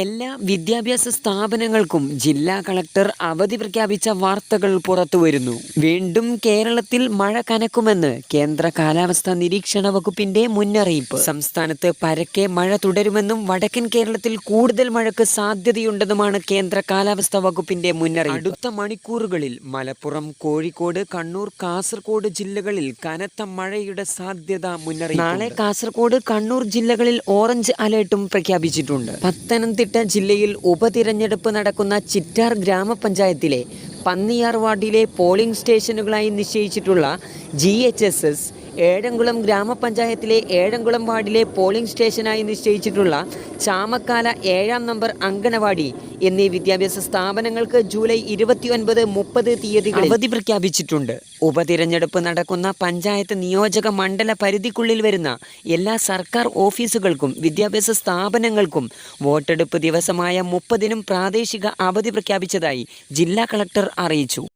എല്ലാ വിദ്യാഭ്യാസ സ്ഥാപനങ്ങൾക്കും ജില്ലാ കളക്ടർ അവധി പ്രഖ്യാപിച്ച വാർത്തകൾ പുറത്തു വരുന്നു. വീണ്ടും കേരളത്തിൽ മഴ കനക്കുമെന്ന് കേന്ദ്ര കാലാവസ്ഥാ നിരീക്ഷണ വകുപ്പിന്റെ മുന്നറിയിപ്പ്. സംസ്ഥാനത്ത് പരക്കെ മഴ തുടരുമെന്നും വടക്കൻ കേരളത്തിൽ കൂടുതൽ മഴയ്ക്ക് സാധ്യതയുണ്ടെന്നുമാണ് കേന്ദ്ര കാലാവസ്ഥാ വകുപ്പിന്റെ മുന്നറിയിപ്പ്. അടുത്ത മണിക്കൂറുകളിൽ മലപ്പുറം കോഴിക്കോട് കണ്ണൂർ കാസർഗോഡ് ജില്ലകളിൽ കനത്ത മഴയുടെ സാധ്യത മുന്നറിയിപ്പ് നാളെ കാസർഗോഡ് കണ്ണൂർ ജില്ലകളിൽ ഓറഞ്ച് അലേർട്ടും പ്രഖ്യാപിച്ചിട്ടുണ്ട്. പത്തനംതിട്ട ജില്ലയിൽ ഉപതിരഞ്ഞെടുപ്പ് നടക്കുന്ന ചിറ്റാർ ഗ്രാമപഞ്ചായത്തിലെ പന്നിയാർ വാർഡിലെ പോളിംഗ് സ്റ്റേഷനുകളായി നിശ്ചയിച്ചിട്ടുള്ള G H S S Ezhamkulam ഗ്രാമപഞ്ചായത്തിലെ ഏഴംകുളം വാർഡിലെ പോളിംഗ് സ്റ്റേഷനായി നിശ്ചയിച്ചിട്ടുള്ള ചാമക്കാല ഏഴാം നമ്പർ അങ്കണവാടി എന്നീ വിദ്യാഭ്യാസ സ്ഥാപനങ്ങൾക്ക് ജൂലൈ ഇരുപത്തിയൊൻപത് മുപ്പത് തീയതികളിൽ അവധി പ്രഖ്യാപിച്ചിട്ടുണ്ട്. ഉപതിരഞ്ഞെടുപ്പ് നടക്കുന്ന പഞ്ചായത്ത് നിയോജക മണ്ഡല പരിധിക്കുള്ളിൽ വരുന്ന എല്ലാ സർക്കാർ ഓഫീസുകൾക്കും വിദ്യാഭ്യാസ സ്ഥാപനങ്ങൾക്കും വോട്ടെടുപ്പ് ദിവസമായ മുപ്പതിനും പ്രാദേശിക അവധി പ്രഖ്യാപിച്ചതായി ജില്ലാ കളക്ടർ അറിയിച്ചു.